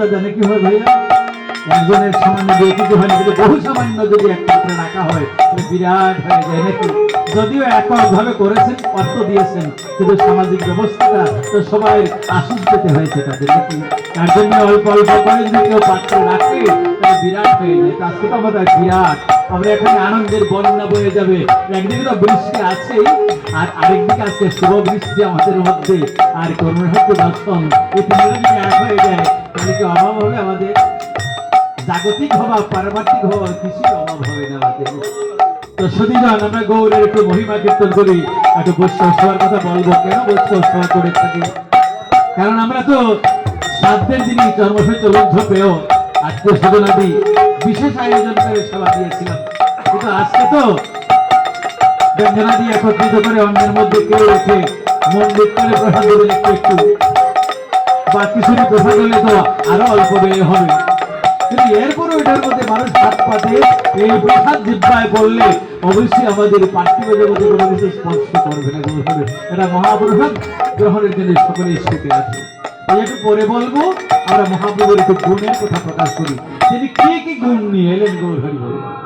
মর্যাদা জানে কি হয় ভাইয়া? একজনের সামান্য কিছু হয় কিন্তু বহু সামান্য যদি এক পাত্রে রাখা হয় বিরাট হয়ে যায় নাকি? যদিও এককভাবে করেছেন, অর্থ দিয়েছেন, কিন্তু সামাজিক ব্যবস্থাটা তো সবাই আশিস পেতে হয়েছে তাদের নাকি? তার জন্য অল্প অল্প করে যদি কেউ পাত্র রাখে, তাহলে বিরাট হয়ে যায়। তো আজকে তো বিরাট। আমরা এখানে আনন্দের বন্যা বয়ে যাবে। একদিকে তো বৃষ্টি আছেই, আর আরেকদিকে আছে শুভ বৃষ্টি আমাদের মধ্যে। আর করুণাহত্য দর্শন এই এক হয়ে যায়। তাহলে অভাব হবে আমাদের। জাগতিক অভাব পারমার্থিক অভাব কিছুই অভাব হবে না আমাদের। তো সুদীজন আমরা গৌরের একটু মহিমা কীর্তন করি। একটু বৈষ্ণব সবার কথা বলব। কেন বৈষ্ণব সভা করে থাকি? কারণ আমরা তো সাধ্যের দিনই জন্মসূত্র লব্ধ পেয়েও আত্মীয় স্বজনাদি বিশেষ আয়োজন করে সেবা দিয়েছিলাম। কিন্তু আজকে তো ব্যঞ্জনাদি একত্রিত করে অন্যের মধ্যে কেউ রেখে মন্দির করে প্রসাদ দেবেন একটু একটু। বা প্রসাদ হলে তো আরও অল্প ব্যয় হবে। কিন্তু এরপরে ওইটার মধ্যে মানুষ হাত পাতে, এই প্রসাদ জিব্বায় পড়লে অবশ্যই আমাদের পার্থিব জগতে কোনো কিছু স্পর্শ করবে না গ্রহণের এটা মহাপ্রসাদ গ্রহণের জন্য সকলেই শিখে আছে। একটু পরে বলব, আমরা মহাপ্রভুর একটু গুণের কথা প্রকাশ করি। তিনি কি কি গুণ নিয়ে এলেন গৌর হরি বলে?